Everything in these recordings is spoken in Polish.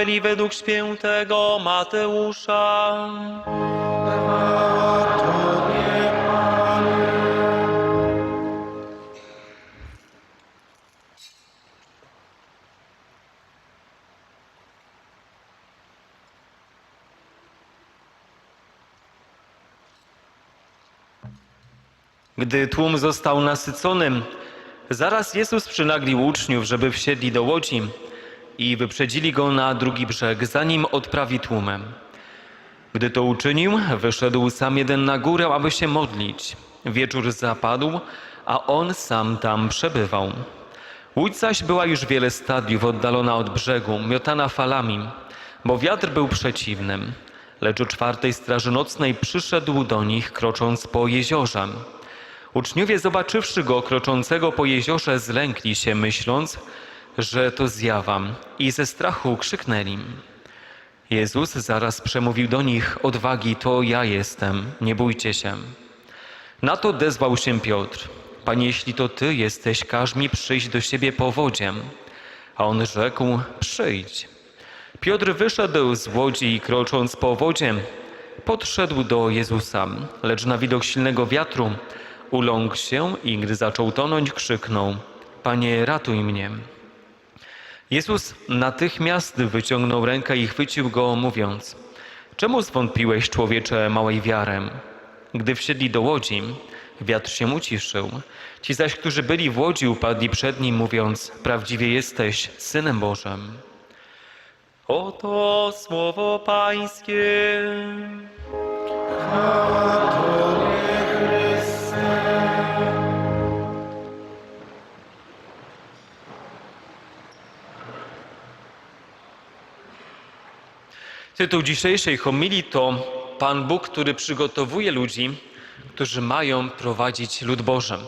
Ewangelii według świętego Mateusza. Gdy tłum został nasycony, zaraz Jezus przynaglił uczniów, żeby wsiedli do łodzi i wyprzedzili go na drugi brzeg, zanim odprawi tłumem. Gdy to uczynił, wyszedł sam jeden na górę, aby się modlić. Wieczór zapadł, a on sam tam przebywał. Łódź zaś była już wiele stadiów oddalona od brzegu, miotana falami, bo wiatr był przeciwnym. Lecz o czwartej straży nocnej przyszedł do nich, krocząc po jeziorze. Uczniowie, zobaczywszy go kroczącego po jeziorze, zlękli się, myśląc, że to zjawa, i ze strachu krzyknęli. Jezus zaraz przemówił do nich: Odwagi, to ja jestem, nie bójcie się. Na to odezwał się Piotr: Panie, jeśli to ty jesteś, każ mi przyjść do siebie po wodzie. A on rzekł: Przyjdź. Piotr wyszedł z łodzi i krocząc po wodzie, podszedł do Jezusa, lecz na widok silnego wiatru uląkł się i gdy zaczął tonąć, krzyknął: Panie, ratuj mnie. Jezus natychmiast wyciągnął rękę i chwycił go, mówiąc: Czemu zwątpiłeś, człowiecze małej wiarę? Gdy wsiedli do łodzi, wiatr się uciszył. Ci zaś, którzy byli w łodzi, upadli przed nim, mówiąc: Prawdziwie jesteś synem Bożym. Oto słowo Pańskie. Chwała Tytuł dzisiejszej homilii to Pan Bóg, który przygotowuje ludzi, którzy mają prowadzić lud Boży.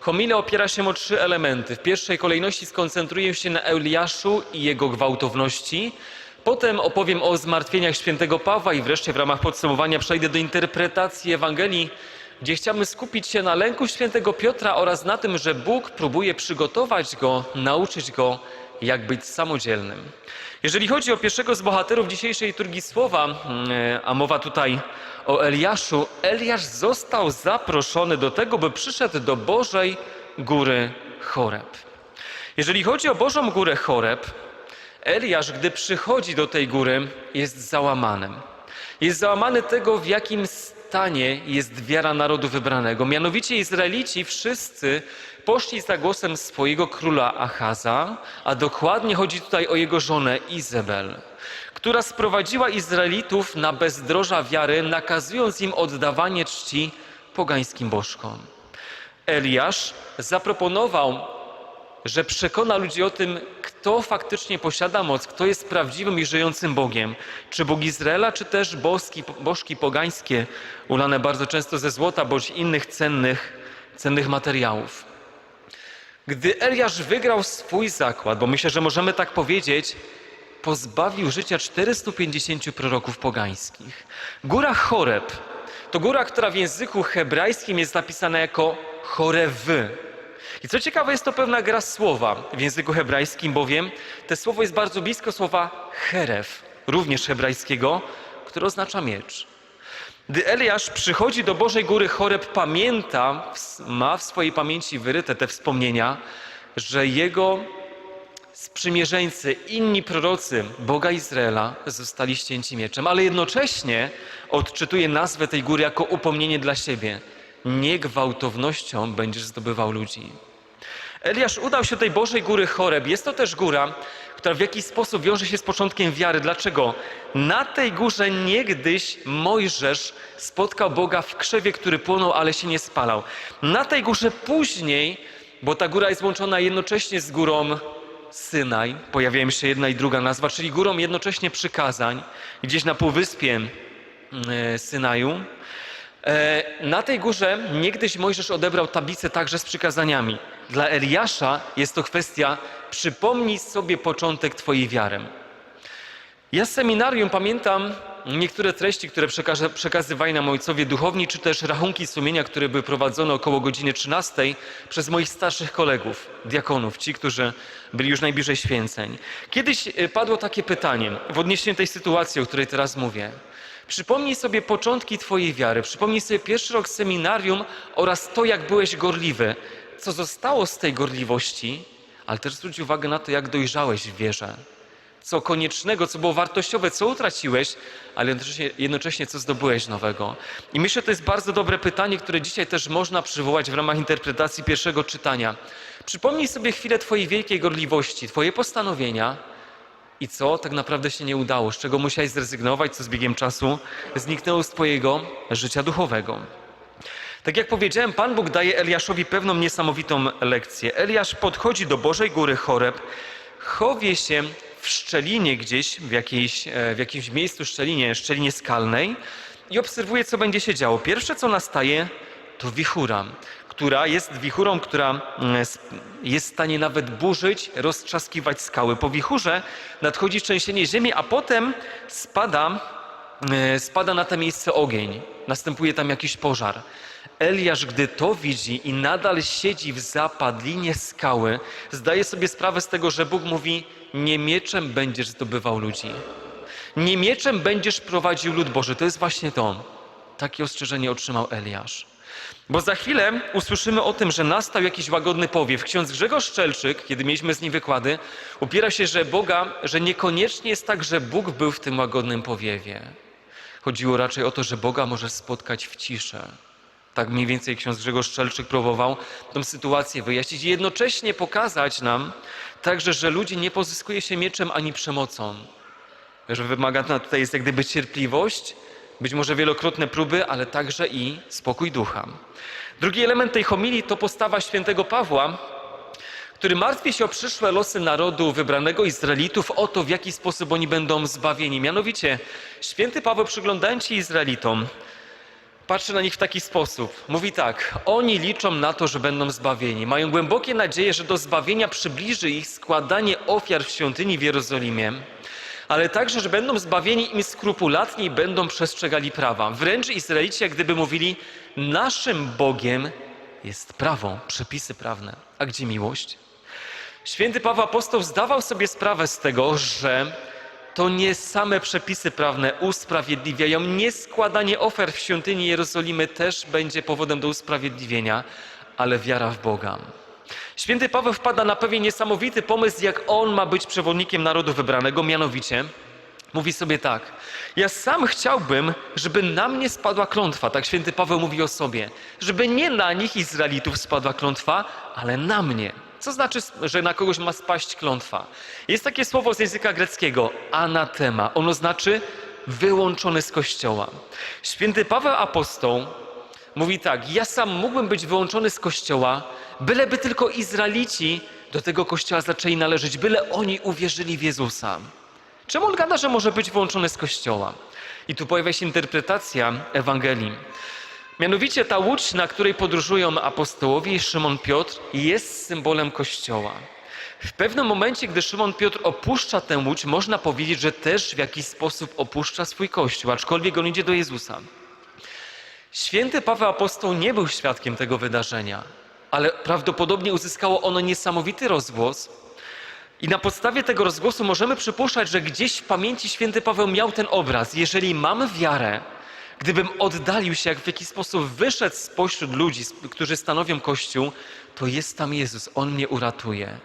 Homilia opiera się o trzy elementy. W pierwszej kolejności skoncentruję się na Eliaszu i jego gwałtowności. Potem opowiem o zmartwieniach świętego Pawła i wreszcie w ramach podsumowania przejdę do interpretacji Ewangelii, gdzie chciałbym skupić się na lęku świętego Piotra oraz na tym, że Bóg próbuje przygotować go, nauczyć go, jak być samodzielnym. Jeżeli chodzi o pierwszego z bohaterów dzisiejszej liturgii słowa, mm, a mowa tutaj o Eliaszu, Eliasz został zaproszony do tego, by przyszedł do Bożej Góry Choreb. Jeżeli chodzi o Bożą Górę Choreb, Eliasz, gdy przychodzi do tej góry, jest załamanym. Jest załamany tego, w jakim stanie jest wiara narodu wybranego. Mianowicie Izraelici wszyscy poszli za głosem swojego króla Achaza, a dokładnie chodzi tutaj o jego żonę Izabel, która sprowadziła Izraelitów na bezdroża wiary, nakazując im oddawanie czci pogańskim bożkom. Eliasz zaproponował że przekona ludzi o tym, kto faktycznie posiada moc, kto jest prawdziwym i żyjącym Bogiem. Czy Bóg Izraela, czy też bożki, bożki pogańskie, ulane bardzo często ze złota bądź innych cennych, cennych materiałów. Gdy Eliasz wygrał swój zakład, bo myślę, że możemy tak powiedzieć, pozbawił życia 450 proroków pogańskich. Góra Choreb to góra, która w języku hebrajskim jest napisana jako Chorewy. I co ciekawe, jest to pewna gra słowa w języku hebrajskim, bowiem to słowo jest bardzo blisko słowa cherew, również hebrajskiego, które oznacza miecz. Gdy Eliasz przychodzi do Bożej Góry Choreb, pamięta, ma w swojej pamięci wyryte te wspomnienia, że jego sprzymierzeńcy, inni prorocy Boga Izraela zostali ścięci mieczem, ale jednocześnie odczytuje nazwę tej góry jako upomnienie dla siebie. Nie gwałtownością będziesz zdobywał ludzi. Eliasz udał się do tej Bożej Góry Choreb. Jest to też góra, która w jakiś sposób wiąże się z początkiem wiary. Dlaczego? Na tej górze niegdyś Mojżesz spotkał Boga w krzewie, który płonął, ale się nie spalał. Na tej górze później, bo ta góra jest łączona jednocześnie z górą Synaj, pojawiają się jedna i druga nazwa, czyli górą jednocześnie przykazań, gdzieś na półwyspie e, Synaju. E, Na tej górze niegdyś Mojżesz odebrał tablicę także z przykazaniami. Dla Eliasza jest to kwestia przypomnij sobie początek Twojej wiary. Ja z seminarium pamiętam, niektóre treści, które przekazywali nam ojcowie duchowni, czy też rachunki sumienia, które były prowadzone około godziny 13 przez moich starszych kolegów, diakonów, ci, którzy byli już najbliżej święceń. Kiedyś e, padło takie pytanie w odniesieniu do tej sytuacji, o której teraz mówię. Przypomnij sobie początki Twojej wiary, przypomnij sobie pierwszy rok seminarium oraz to, jak byłeś gorliwy, co zostało z tej gorliwości, ale też zwróć uwagę na to, jak dojrzałeś w wierze co koniecznego, co było wartościowe, co utraciłeś, ale jednocześnie, jednocześnie co zdobyłeś nowego. I myślę, że to jest bardzo dobre pytanie, które dzisiaj też można przywołać w ramach interpretacji pierwszego czytania. Przypomnij sobie chwilę Twojej wielkiej gorliwości, Twoje postanowienia i co tak naprawdę się nie udało, z czego musiałeś zrezygnować, co z biegiem czasu zniknęło z Twojego życia duchowego. Tak jak powiedziałem, Pan Bóg daje Eliaszowi pewną niesamowitą lekcję. Eliasz podchodzi do Bożej Góry Choreb, chowie się w szczelinie gdzieś, w, jakiejś, e, w jakimś miejscu szczelinie, szczelinie skalnej i obserwuje, co będzie się działo. Pierwsze, co nastaje, to wichura, która jest wichurą, która mm, jest w stanie nawet burzyć, roztrzaskiwać skały. Po wichurze nadchodzi trzęsienie ziemi, a potem spada e, spada na to miejsce ogień, następuje tam jakiś pożar. Eliasz, gdy to widzi i nadal siedzi w zapadlinie skały, zdaje sobie sprawę z tego, że Bóg mówi: Nie mieczem będziesz zdobywał ludzi, nie mieczem będziesz prowadził lud Boży. To jest właśnie to. Takie ostrzeżenie otrzymał Eliasz. Bo za chwilę usłyszymy o tym, że nastał jakiś łagodny powiew. Ksiądz Grzegorz Szczelczyk, kiedy mieliśmy z nim wykłady, upiera się, że Boga, że niekoniecznie jest tak, że Bóg był w tym łagodnym powiewie. Chodziło raczej o to, że Boga może spotkać w ciszy. Tak mniej więcej ksiądz Grzegorz Szczelczyk próbował tę sytuację wyjaśnić i jednocześnie pokazać nam także, że ludzi nie pozyskuje się mieczem ani przemocą. Że wymagana tutaj jest jak gdyby cierpliwość, być może wielokrotne próby, ale także i spokój ducha. Drugi element tej homilii to postawa świętego Pawła, który martwi się o przyszłe losy narodu wybranego Izraelitów, o to, w jaki sposób oni będą zbawieni. Mianowicie, święty Paweł przyglądając się Izraelitom, patrzy na nich w taki sposób. Mówi tak, oni liczą na to, że będą zbawieni. Mają głębokie nadzieje, że do zbawienia przybliży ich składanie ofiar w świątyni w Jerozolimie, ale także, że będą zbawieni im skrupulatnie i będą przestrzegali prawa. Wręcz Izraelici jak gdyby mówili, naszym Bogiem jest prawo, przepisy prawne. A gdzie miłość? Święty Paweł Apostoł zdawał sobie sprawę z tego, że to nie same przepisy prawne usprawiedliwiają, nie składanie w świątyni Jerozolimy też będzie powodem do usprawiedliwienia, ale wiara w Boga. Święty Paweł wpada na pewien niesamowity pomysł, jak on ma być przewodnikiem narodu wybranego, mianowicie mówi sobie tak: Ja sam chciałbym, żeby na mnie spadła klątwa, tak święty Paweł mówi o sobie, żeby nie na nich Izraelitów spadła klątwa, ale na mnie. Co znaczy, że na kogoś ma spaść klątwa? Jest takie słowo z języka greckiego, anatema. Ono znaczy wyłączony z kościoła. Święty Paweł Apostoł mówi tak: Ja sam mógłbym być wyłączony z kościoła, byleby tylko Izraelici do tego kościoła zaczęli należeć, byle oni uwierzyli w Jezusa. Czemu on gada, że może być wyłączony z kościoła? I tu pojawia się interpretacja Ewangelii. Mianowicie ta łódź, na której podróżują apostołowie i Szymon Piotr, jest symbolem kościoła. W pewnym momencie, gdy Szymon Piotr opuszcza tę łódź, można powiedzieć, że też w jakiś sposób opuszcza swój kościół, aczkolwiek on idzie do Jezusa. Święty Paweł Apostoł nie był świadkiem tego wydarzenia, ale prawdopodobnie uzyskało ono niesamowity rozgłos. I na podstawie tego rozgłosu możemy przypuszczać, że gdzieś w pamięci święty Paweł miał ten obraz. Jeżeli mamy wiarę, gdybym oddalił się, jak w jakiś sposób wyszedł spośród ludzi, którzy stanowią Kościół, to jest tam Jezus, On mnie uratuje.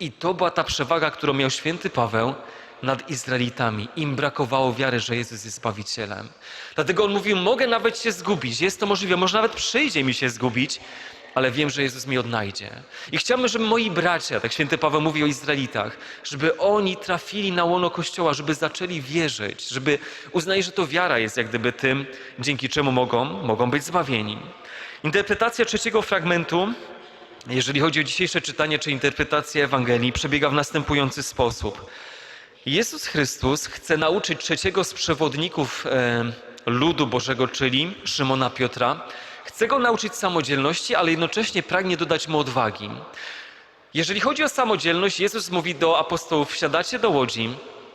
I to była ta przewaga, którą miał święty Paweł nad Izraelitami. Im brakowało wiary, że Jezus jest Zbawicielem. Dlatego on mówił, mogę nawet się zgubić, jest to możliwe, może nawet przyjdzie mi się zgubić, ale wiem, że Jezus mnie odnajdzie. I chciałbym, żeby moi bracia, tak święty Paweł mówi o Izraelitach, żeby oni trafili na łono Kościoła, żeby zaczęli wierzyć, żeby uznali, że to wiara jest jak gdyby tym, dzięki czemu mogą, mogą być zbawieni. Interpretacja trzeciego fragmentu jeżeli chodzi o dzisiejsze czytanie czy interpretację Ewangelii, przebiega w następujący sposób. Jezus Chrystus chce nauczyć trzeciego z przewodników e, ludu Bożego, czyli Szymona Piotra. Chce go nauczyć samodzielności, ale jednocześnie pragnie dodać mu odwagi. Jeżeli chodzi o samodzielność, Jezus mówi do apostołów: wsiadacie do łodzi,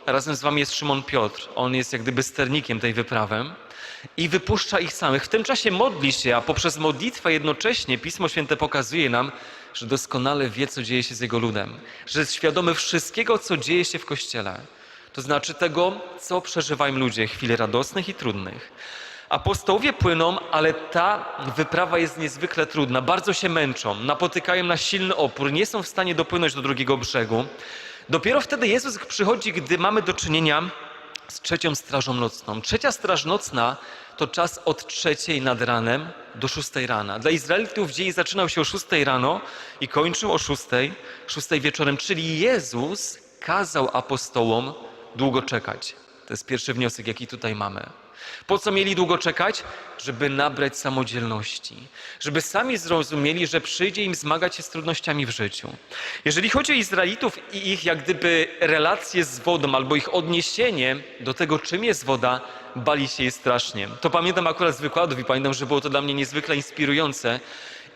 razem z wami jest Szymon Piotr. On jest jak gdyby sternikiem tej wyprawy i wypuszcza ich samych. W tym czasie modli się, a poprzez modlitwę jednocześnie Pismo Święte pokazuje nam, że doskonale wie, co dzieje się z jego ludem, że jest świadomy wszystkiego, co dzieje się w Kościele. To znaczy tego, co przeżywają ludzie, chwil radosnych i trudnych. Apostołowie płyną, ale ta wyprawa jest niezwykle trudna. Bardzo się męczą, napotykają na silny opór, nie są w stanie dopłynąć do drugiego brzegu. Dopiero wtedy Jezus przychodzi, gdy mamy do czynienia z trzecią strażą nocną. Trzecia straż nocna to czas od trzeciej nad ranem do szóstej rana. Dla Izraelitów dzień zaczynał się o szóstej rano i kończył o szóstej, szóstej wieczorem, czyli Jezus kazał apostołom długo czekać. To jest pierwszy wniosek, jaki tutaj mamy. Po co mieli długo czekać? Żeby nabrać samodzielności, żeby sami zrozumieli, że przyjdzie im zmagać się z trudnościami w życiu. Jeżeli chodzi o Izraelitów i ich jak gdyby relacje z wodą albo ich odniesienie do tego, czym jest woda, bali się jej strasznie. To pamiętam akurat z wykładów i pamiętam, że było to dla mnie niezwykle inspirujące.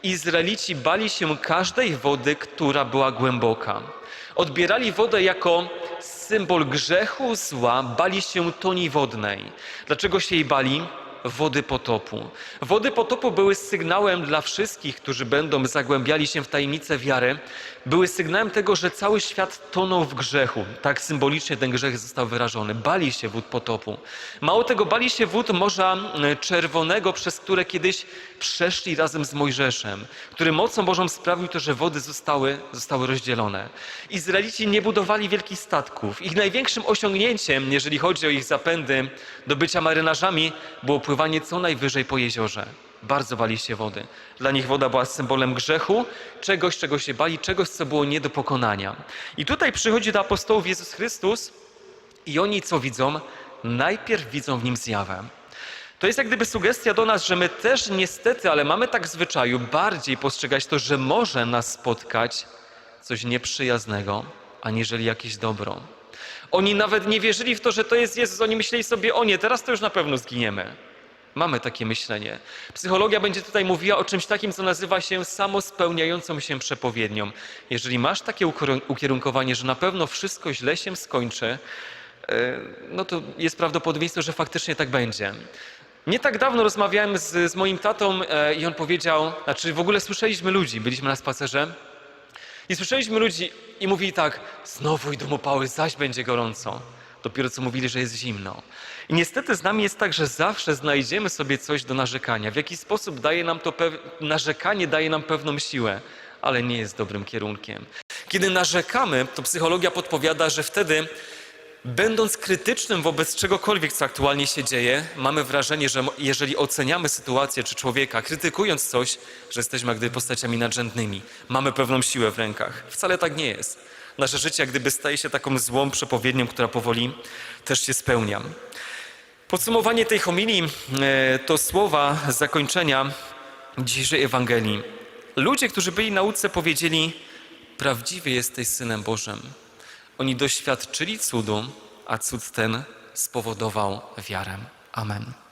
Izraelici bali się każdej wody, która była głęboka. Odbierali wodę jako symbol grzechu, zła, bali się toni wodnej. Dlaczego się jej bali? Wody potopu. Wody potopu były sygnałem dla wszystkich, którzy będą zagłębiali się w tajemnicę wiary. Były sygnałem tego, że cały świat tonął w grzechu. Tak symbolicznie ten grzech został wyrażony. Bali się wód potopu. Mało tego, bali się wód Morza Czerwonego, przez które kiedyś przeszli razem z Mojżeszem, który mocą Bożą sprawił to, że wody zostały, zostały rozdzielone. Izraelici nie budowali wielkich statków. Ich największym osiągnięciem, jeżeli chodzi o ich zapędy do bycia marynarzami, było pływanie co najwyżej po jeziorze. Bardzo bali się wody. Dla nich woda była symbolem grzechu, czegoś, czego się bali, czegoś, co było nie do pokonania. I tutaj przychodzi do apostołów Jezus Chrystus i oni co widzą? Najpierw widzą w nim zjawę. To jest jak gdyby sugestia do nas, że my też niestety, ale mamy tak w zwyczaju bardziej postrzegać to, że może nas spotkać coś nieprzyjaznego, aniżeli jakieś dobro. Oni nawet nie wierzyli w to, że to jest Jezus. Oni myśleli sobie, o nie, teraz to już na pewno zginiemy. Mamy takie myślenie. Psychologia będzie tutaj mówiła o czymś takim, co nazywa się samospełniającą się przepowiednią. Jeżeli masz takie ukierun- ukierunkowanie, że na pewno wszystko źle się skończy, e, no to jest prawdopodobieństwo, że faktycznie tak będzie. Nie tak dawno rozmawiałem z, z moim tatą e, i on powiedział, znaczy w ogóle słyszeliśmy ludzi, byliśmy na spacerze i słyszeliśmy ludzi i mówili tak, znowu idą upały, zaś będzie gorąco. Dopiero co mówili, że jest zimno. I niestety z nami jest tak, że zawsze znajdziemy sobie coś do narzekania. W jakiś sposób daje nam to narzekanie daje nam pewną siłę, ale nie jest dobrym kierunkiem. Kiedy narzekamy, to psychologia podpowiada, że wtedy Będąc krytycznym wobec czegokolwiek, co aktualnie się dzieje, mamy wrażenie, że jeżeli oceniamy sytuację czy człowieka, krytykując coś, że jesteśmy jak gdyby postaciami nadrzędnymi. Mamy pewną siłę w rękach. Wcale tak nie jest. Nasze życie jak gdyby staje się taką złą przepowiednią, która powoli też się spełnia. Podsumowanie tej homilii e, to słowa zakończenia dzisiejszej Ewangelii. Ludzie, którzy byli na łódce, powiedzieli: Prawdziwie jesteś synem Bożym. Oni doświadczyli cudu, a cud ten spowodował wiarę. Amen.